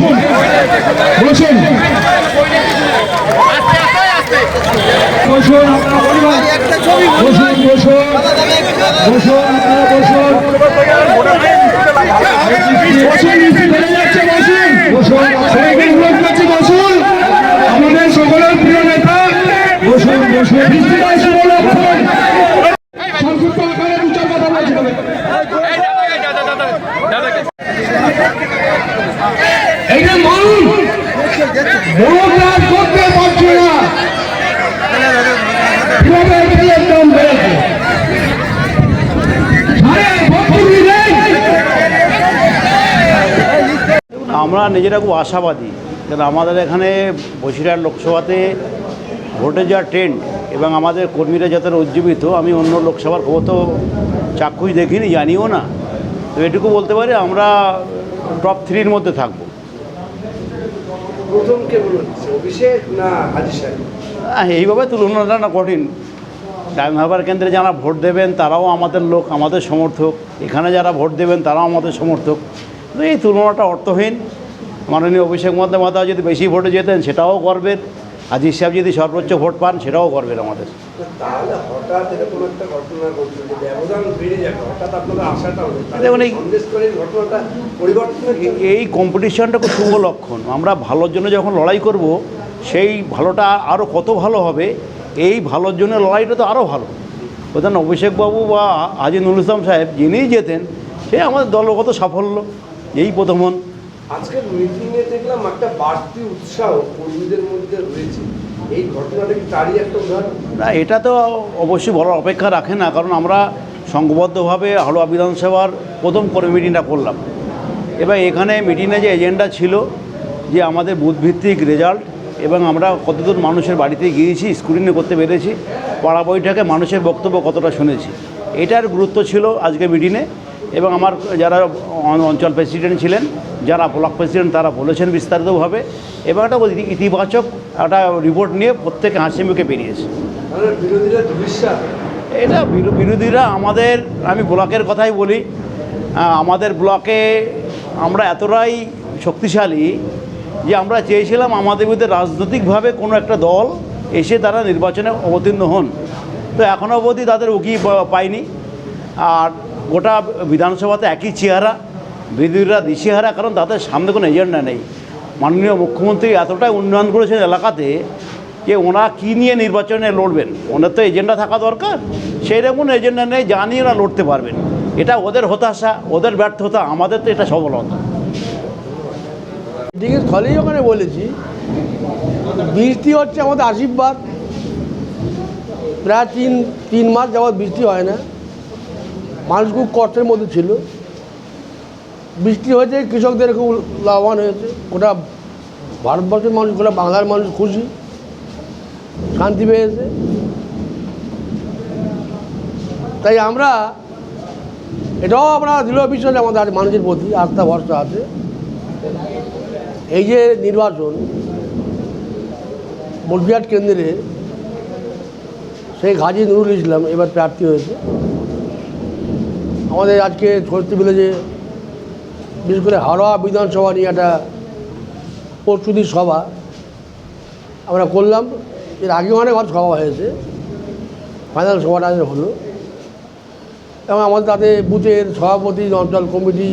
বসুন বসুন বসুন বসুন বসুন। আপনারা বসুন। আমাদের সকলের প্রিয় নেতা বসুন বসুন বৃষ্টির শুভ লক্ষণ সংক্ষিপ্ত আকারে দু চার কথা বলছি তবে। এই যে মানুষ বড় কাজ করতে পারছে না কীভাবে তেলের দাম বেড়েছে সাড়ে ভর্তুকি নেই আমরা নিজেরা খুব আশাবাদী কারণ আমাদের এখানে বসিরহাট লোকসভাতে ভোটে যা ট্রেন্ড এবং আমাদের কর্মীরা যাতে উজ্জীবিত আমি অন্য লোকসভার খবর তো চাক্ষুষ দেখিনি জানিও না। তো এটুকু বলতে পারি আমরা টপ থ্রির মধ্যে থাকব। সাহেব? এইভাবে তুলনাটা না কঠিন। হারবার কেন্দ্রে যারা ভোট দেবেন তারাও আমাদের লোক আমাদের সমর্থক। এখানে যারা ভোট দেবেন তারাও আমাদের সমর্থক। এই তুলনাটা অর্থহীন। মাননীয় অভিষেক বন্দ্যোপাধ্যায় যদি বেশি ভোটে যেতেন সেটাও করবেন। আজিজ সাহেব যদি সর্বোচ্চ ভোট পান সেটাও করবেন আমাদের। দেখুন এই- কম্পিটিশনটা খুব শুভ লক্ষণ। আমরা ভালোর জন্য যখন লড়াই করব সেই ভালোটা আরও কত ভালো হবে এই ভালোর জন্য লড়াইটা তো আরও ভালো। প্রধান অভিষেকবাবু বা হাজি নুরুল ইসলাম সাহেব যিনিই যেতেন সে আমাদের দলগত সাফল্য এই প্রথম আজকের মিটিংয়ে দেখলাম একটা বাড়তি উৎসাহ কর্মীদের মধ্যে রয়েছে। এই ঘটনাটা কি তারই একটা উদাহরণ? না, এটা তো অবশ্যই বলার অপেক্ষা রাখে না, কারণ আমরা সংঘবদ্ধভাবে হাওড়া বিধানসভার প্রথম কর্মী মিটিংটা করলাম। এবার এখানে মিটিংয়ে যে এজেন্ডা ছিল, যে আমাদের বুথভিত্তিক রেজাল্ট এবং আমরা কতদূর মানুষের বাড়িতে গিয়েছি স্ক্রিনে করতে পেরেছি, পাড়া বৈঠকে মানুষের বক্তব্য কতটা শুনেছি, এটার গুরুত্ব ছিল আজকে মিটিংয়ে এবং আমার যারা অঞ্চল প্রেসিডেন্ট ছিলেন যারা ব্লক প্রেসিডেন্ট তারা বলেছেন বিস্তারিতভাবে। এবং একটা ইতিবাচক একটা রিপোর্ট নিয়ে প্রত্যেকে হাসি মুখে বেরিয়েছে। এটা বিরো- বিরোধীরা আমাদের আমি ব্লকের কথাই বলি আমাদের ব্লকে আমরা এতটাই শক্তিশালী যে আমরা চেয়েছিলাম আমাদের মধ্যে রাজনৈতিকভাবে কোনো একটা দল এসে তারা নির্বাচনে অবতীর্ণ হন। তো এখনও অবধি তাদের উকি পায়নি। আর গোটা বিধানসভাতে একই চেহারা, বিরোধীরা দিশেহারা, কারণ তাদের সামনে কোনো এজেন্ডা নেই। মাননীয় মুখ্যমন্ত্রী এতটাই উন্নয়ন করেছেন এলাকাতে যে ওরা কী নিয়ে নির্বাচনে লড়বেন? ওনার তো এজেন্ডা থাকা দরকার। সেই রকম এজেন্ডা নেই, যা নিয়ে ওরা লড়তে পারবেন। এটা ওদের হতাশা, ওদের ব্যর্থতা, আমাদের তো এটা সফলতা। মিটিংয়ের স্থলেই ওখানে বলেছি, বৃষ্টি হচ্ছে আমাদের আশীর্বাদ। প্রায় তিন তিন মাস যাবৎ বৃষ্টি হয় না। মানুষ খুব কষ্টের মধ্যে ছিল। বৃষ্টি হয়েছে, কৃষকদের খুব লাভবান হয়েছে। গোটা ভারতবর্ষের মানুষ, গোটা বাংলার মানুষ খুশি। শান্তি পেয়েছে। তাই আমরা, এটাও আমরা দৃঢ় বিশ্বাস আমাদের আছে মানুষের প্রতি, আস্থা, ভরসা আছে। এই যে নির্বাচন বসিরহাট কেন্দ্রে সেই হাজি নুরুল ইসলাম এবার প্রার্থী হয়েছে। আমাদের আজকে সরস্বতী ভিলেজে বিশেষ করে হাওড়া বিধানসভা নিয়ে একটা প্রস্তুতি সভা আমরা করলাম। এর আগেও অনেক বার সভা হয়েছে। ফাইনাল সভাটা হলো। এবং আমাদের তাতে বুথের সভাপতি, অঞ্চল কমিটি,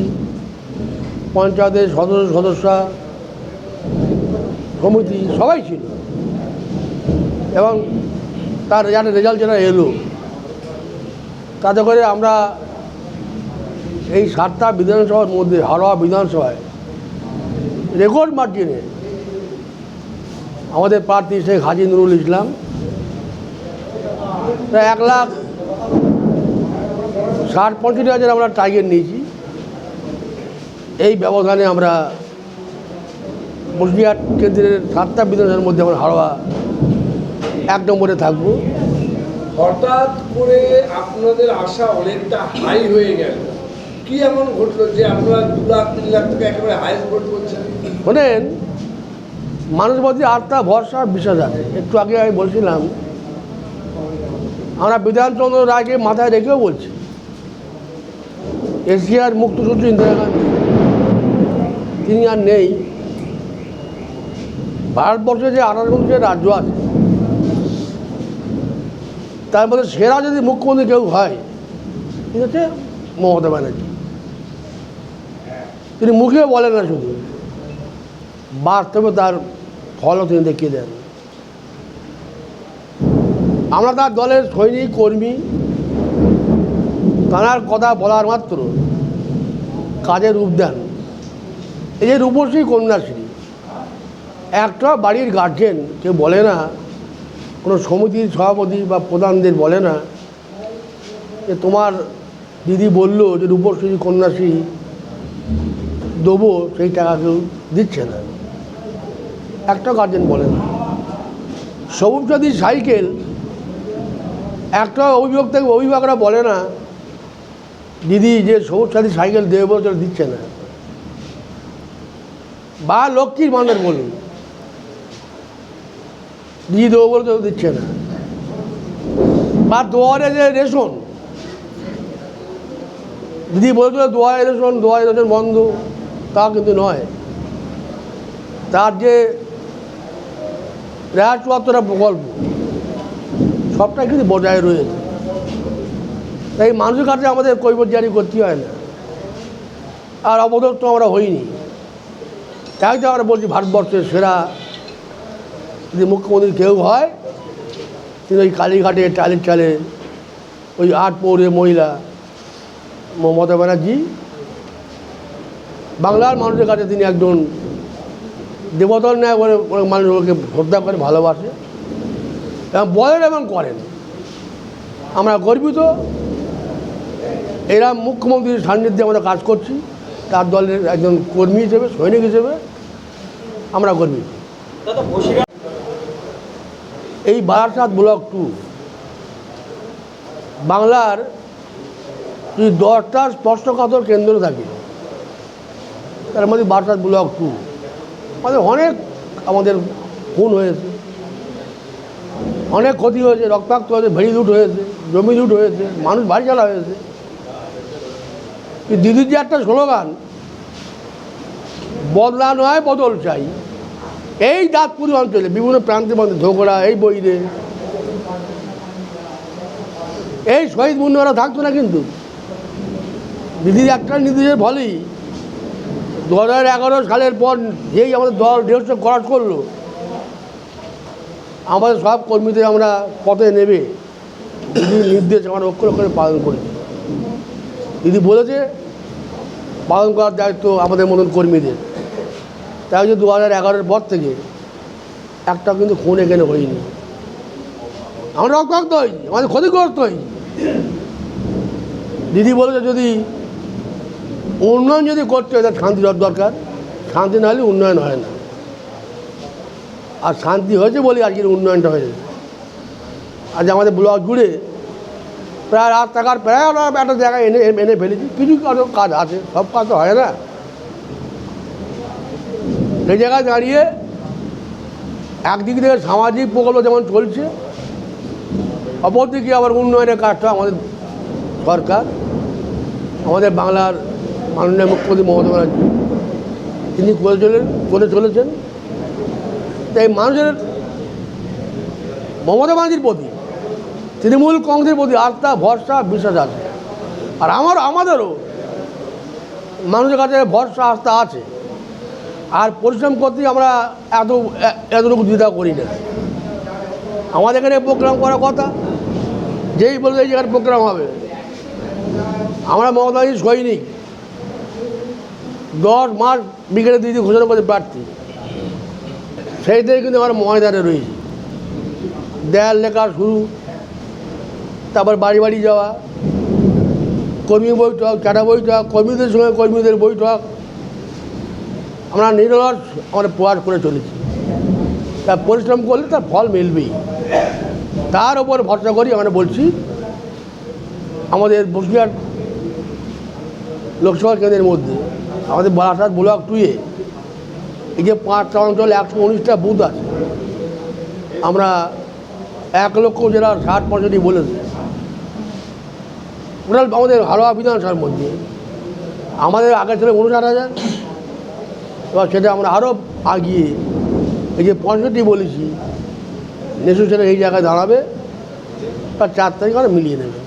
পঞ্চায়েতের সদস্য সদস্যা কমিটি সবাই ছিল। এবং তার রেজাল্ট রেজাল্ট যেটা এলো, তাতে করে আমরা এই সাতটা বিধানসভার মধ্যে, হাওড়া বিধানসভায় রেকর্ড মার্জিনে আমাদের প্রার্থী শেখ হাজি নুরুল ইসলাম। প্রায় এক লাখ ষাট পঁয়ষট্টি হাজার আমরা টার্গেট নিয়েছি। এই ব্যবধানে আমরা বসিরহাট কেন্দ্রের সাতটা বিধানসভার মধ্যে আমরা হাওড়া এক নম্বরে থাকব। হঠাৎ করে আপনাদের আশা অনেকটা হাই হয়ে গেল। কি এমন ঘটলো যে আপনারা দু লাখ, তিন লাখ একেবারে ভোট করছেন? শোনেন, মানুষ প্রতি আস্থা ভরসা বিশ্বাস আছে একটু আগে আমি বলছিলাম, আমরা বিধানচন্দ্র রায়কে মাথায় রেখেও বলছি। এশিয়ার মুক্তসূত্র ইন্দিরা গান্ধী, তিনি আর নেই। ভারতবর্ষে যে আঠারো যে রাজ্য আছে, তার মধ্যে সেরা যদি মুখ্যমন্ত্রী কেউ হয় ঠিক আছে মমতা ব্যানার্জি। তিনি মুখে বলেন না শুধু। বাস্তবে তার ফলও তিনি দেখিয়ে দেন। আমরা তার দলের সৈনিক, কর্মী, তাঁর কথা বলার মাত্র কাজে রূপ দেন। এই যে রূপশ্রী কন্যাশ্রী, একটা বাড়ির গার্জেন কেউ বলে না, কোনো সমিতির সভাপতি বা প্রধানদের বলে না, যে তোমার দিদি বলল যে রূপশ্রী কন্যাশ্রী দেবো সেই টাকা কেউ দিচ্ছে না। একটা গার্জেন বলে না সবুজ সাথী সাইকেল, একটা অভিভাবক থেকে অভিভাবকরা বলে না, দিদি যে সবুজ সাথী সাইকেল দেবে বলে দিচ্ছে না। বা লক্ষ্মীর মানুষ বলুন, দিদি দেবো বলে তো দিচ্ছে না। বা দোয়ারে যে রেশন, দিদি বলেছিল দুয়ারে রেশন দুয়ারে রেশন বন্ধ। তা কিন্তু নয়। তার যে রেহাজ চুয়াত্তরটা প্রকল্প, সবটাই কিন্তু বজায় রয়েছে। তাই মানুষের কাছে আমাদের কৈবত জারি করতে হয় না। আর অবদত্ত আমরা হইনি। তাই তো আমরা বলছি, ভারতবর্ষের সেরা যদি মুখ্যমন্ত্রী কেউ হয়, তিনি ওই কালীঘাটে টালির চালে ওই আট পৌরে মহিলা মমতা ব্যানার্জি বাংলার মানুষের কাছে তিনি একজন দেবতার ন্যায় করে অনেক মানুষ ওকে শ্রদ্ধা করে ভালোবাসে এবং বলেন এবং করেন। আমরা গর্বিত। এরা মুখ্যমন্ত্রীর সান্নিধ্যে আমরা কাজ করছি। তার দলের একজন কর্মী হিসেবে সৈনিক হিসেবে আমরা গর্বিত। এই বারাসাত ব্লক টু বাংলার যদি দশটা স্পষ্টকাতর কেন্দ্র থাকে তার মধ্যে বারাসাত ব্লক টু আমাদের অনেক আমাদের খুন হয়েছে। অনেক ক্ষতি হয়েছে, রক্তাক্ত হয়েছে, ভেড়ি লুট হয়েছে, জমি লুট হয়েছে, মানুষ বাড়ি চালা হয়েছে। দিদির যে একটা স্লোগান, বদলা নয়, বদল চাই। এই দাঁতপুরি অঞ্চলে, বিভিন্ন প্রান্তের মধ্যে ঝোকড়া এই বইরে। এই শহীদ মুন্নরা থাকতো না কিন্তু। দিদির একটা নির্দেশের ফলেই দু হাজার এগারো সালের পর যেই আমাদের দল দেড়শো ক্রস করল, আমাদের সব কর্মীদের আমরা পথে নেবে। দিদির নির্দেশ আমরা অক্ষর অক্ষরে পালন করেছি দিদি বলেছে, পালন করার দায়িত্ব আমাদের মতন কর্মীদের। তাই যে দু হাজার পর থেকে একটা কিন্তু খুন এখানে হয়নি। আমরা রক্তাক্ত হয়নি আমাদের ক্ষতিগ্রস্ত হয়নি দিদি বলেছে যদি উন্নয়ন যদি করতে হয়, তাহলে শান্তি দরকার। শান্তি না হলে উন্নয়ন হয় না। আর শান্তি হয়েছে বলে আজকের উন্নয়নটা হয়েছে। আজ আমাদের ব্লক জুড়ে প্রায় রাত টাকার, প্রায় একটা জায়গায় এনে এনে ফেলেছি। কিছু কারও কাজ আছে, সব কাজ তো হয় না। সেই জায়গায় দাঁড়িয়ে একদিক থেকে সামাজিক প্রকল্প যেমন চলছে, অপরদিকে আবার উন্নয়নের কাজটা আমাদের সরকার আমাদের বাংলার মাননীয় মুখ্যমন্ত্রী মমতা ব্যানার্জি। তিনি করে চলেন করে চলেছেন। তাই মানুষের মমতা ব্যানার্জির প্রতি, তৃণমূল কংগ্রেসের প্রতি আস্থা, ভরসা, বিশ্বাস আছে। আর আমার, আমাদেরও মানুষের কাছে ভরসা, আস্থা আছে। আর পরিশ্রম করতে আমরা এত, এতটুকু দ্বিধা করি না। আমাদের এখানে প্রোগ্রাম করার কথা, যেই বলবে এই জায়গায় প্রোগ্রাম হবে। আমরা মমতাজি সৈনিক। দশ মাস বিকেলে দিদি ঘোষণা করে প্রার্থী সেই থেকে কিন্তু আমরা ময়দানে রয়েছি। দেয়াল লেখা শুরু, তারপর বাড়ি বাড়ি যাওয়া, কর্মী বৈঠক চাটা বৈঠক, কর্মীদের সঙ্গে কর্মীদের বৈঠক। আমরা নিরলস আমরা প্রয়াস করে চলেছি। তা পরিশ্রম করলে তার ফল মিলবেই। তার উপর ভরসা করি আমরা বলছি, আমাদের বসিরহাট লোকসভা কেন্দ্রের মধ্যে আমাদের বারাসাত ব্লক টুয়ে এই যে পাঁচটা অঞ্চল একশো উনিশটা বুথ আছে। আমরা এক লক্ষ যেটা ষাট পঁয়ষট্টি বলেছে টোটাল আমাদের হাওড়া বিধানসভার মধ্যে আমাদের আগে ছিল উনষাট হাজার। এবার সেটা আমরা আরও আগিয়ে এই যে পঁয়ষট্টি বলেছি, নেশু সেটা এই জায়গায় দাঁড়াবে। আর চার তারিখ আমরা মিলিয়ে নেবে।